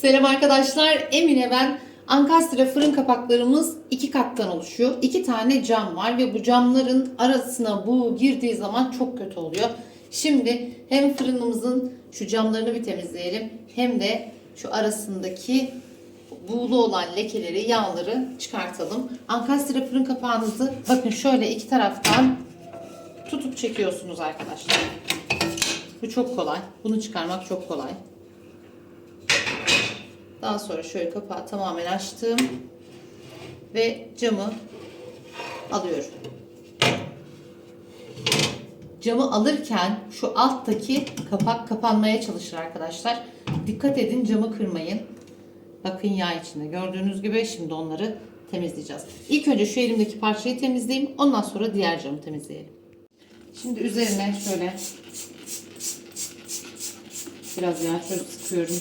Selam arkadaşlar. Emine ben. Ankastre fırın kapaklarımız iki kattan oluşuyor. İki tane cam var ve bu camların arasına bu girdiği zaman çok kötü oluyor. Şimdi hem fırınımızın şu camlarını bir temizleyelim hem de şu arasındaki buğulu olan lekeleri, yağları çıkartalım. Ankastre fırın kapağınızı bakın şöyle iki taraftan tutup çekiyorsunuz arkadaşlar. Bu çok kolay. Bunu çıkarmak çok kolay. Daha sonra şöyle kapağı tamamen açtım ve camı alıyorum. Camı alırken şu alttaki kapak kapanmaya çalışır arkadaşlar. Dikkat edin camı kırmayın. Bakın yağ içinde. Gördüğünüz gibi şimdi onları temizleyeceğiz. İlk önce şu elimdeki parçayı temizleyeyim. Ondan sonra diğer camı temizleyelim. Şimdi üzerine şöyle biraz yağ şöyle sıkıyorum.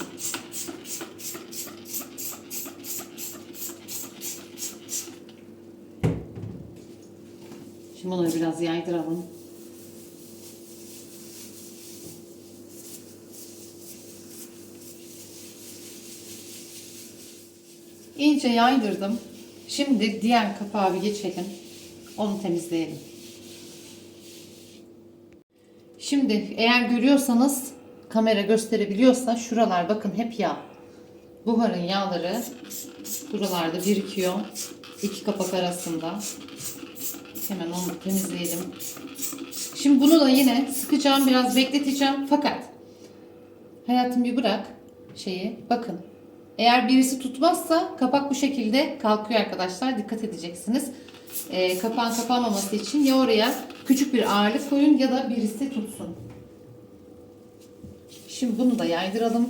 Şimdi bunları biraz yaydıralım. İyice yaydırdım. Şimdi diğer kapağı geçelim. Onu temizleyelim. Şimdi eğer görüyorsanız kamera gösterebiliyorsa şuralar bakın hep yağ. Buharın yağları buralarda birikiyor. İki kapak arasında. Hemen onu temizleyelim. Şimdi bunu da yine sıkacağım, biraz bekleteceğim. Fakat hayatım bir bırak şeyi. Bakın. Eğer birisi tutmazsa kapak bu şekilde kalkıyor arkadaşlar. Dikkat edeceksiniz. Ee, kapağın kapanmaması için ya oraya küçük bir ağırlık koyun ya da birisi tutsun. Şimdi bunu da yaydıralım.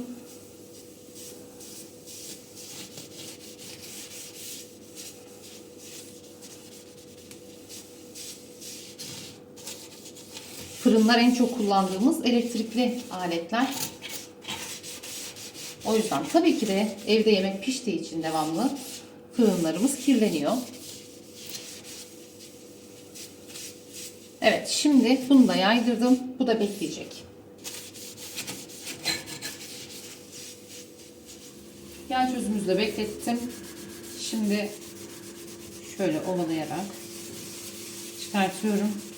Fırınlar en çok kullandığımız elektrikli aletler. O yüzden tabii ki de evde yemek piştiği için devamlı fırınlarımız kirleniyor. Evet şimdi bunu da yaydırdım. Bu da bekleyecek. Yağ çözümümüzü de beklettim. Şimdi şöyle ovalayarak çıkartıyorum.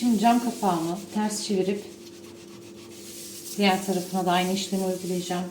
Şimdi cam kapağımı ters çevirip diğer tarafına da aynı işlemi uygulayacağım.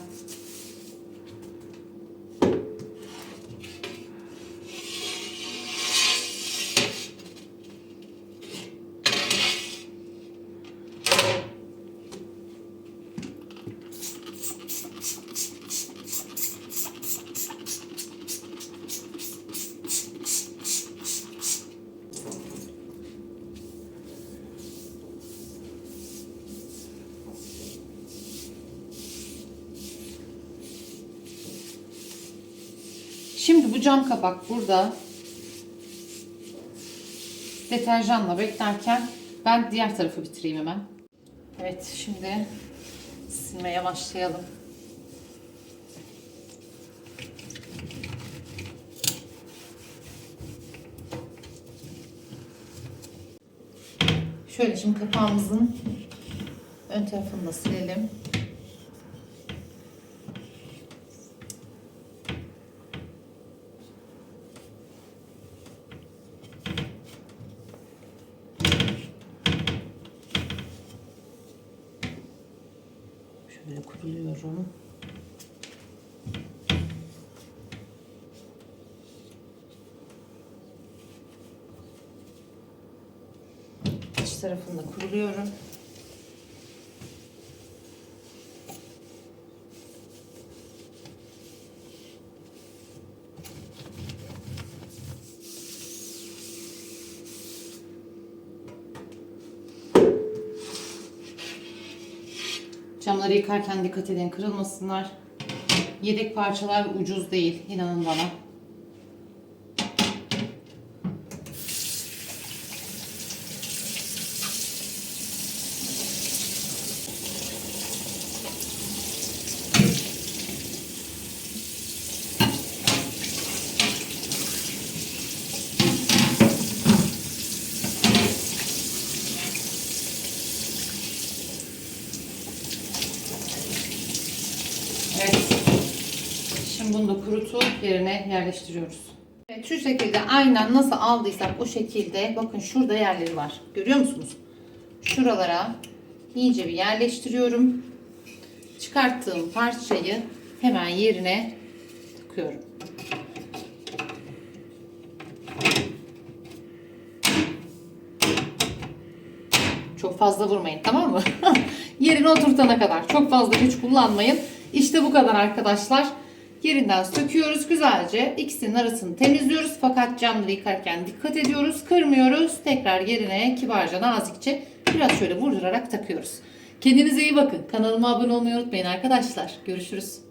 Şimdi bu cam kapak burada deterjanla beklerken ben diğer tarafı bitireyim hemen. Evet şimdi silmeye başlayalım. Şöyle şimdi kapağımızın ön tarafını da silelim. Şöyle kuruluyorum. İç tarafını da kuruluyorum. Camları yıkarken dikkat edin kırılmasınlar. Yedek parçalar ucuz değil inanın bana. Şimdi bunu da kurutup yerine yerleştiriyoruz. Evet, şu şekilde aynen nasıl aldıysak o şekilde bakın şurada yerleri var. Görüyor musunuz? Şuralara iyice bir yerleştiriyorum. Çıkarttığım parçayı hemen yerine takıyorum. Çok fazla vurmayın tamam mı? Yerine oturtana kadar. Çok fazla güç kullanmayın. İşte bu kadar arkadaşlar. Yerinden söküyoruz güzelce. İkisinin arasını temizliyoruz. Fakat camları yıkarken dikkat ediyoruz. Kırmıyoruz. Tekrar yerine kibarca nazikçe biraz şöyle vurdurarak takıyoruz. Kendinize iyi bakın. Kanalıma abone olmayı unutmayın arkadaşlar. Görüşürüz.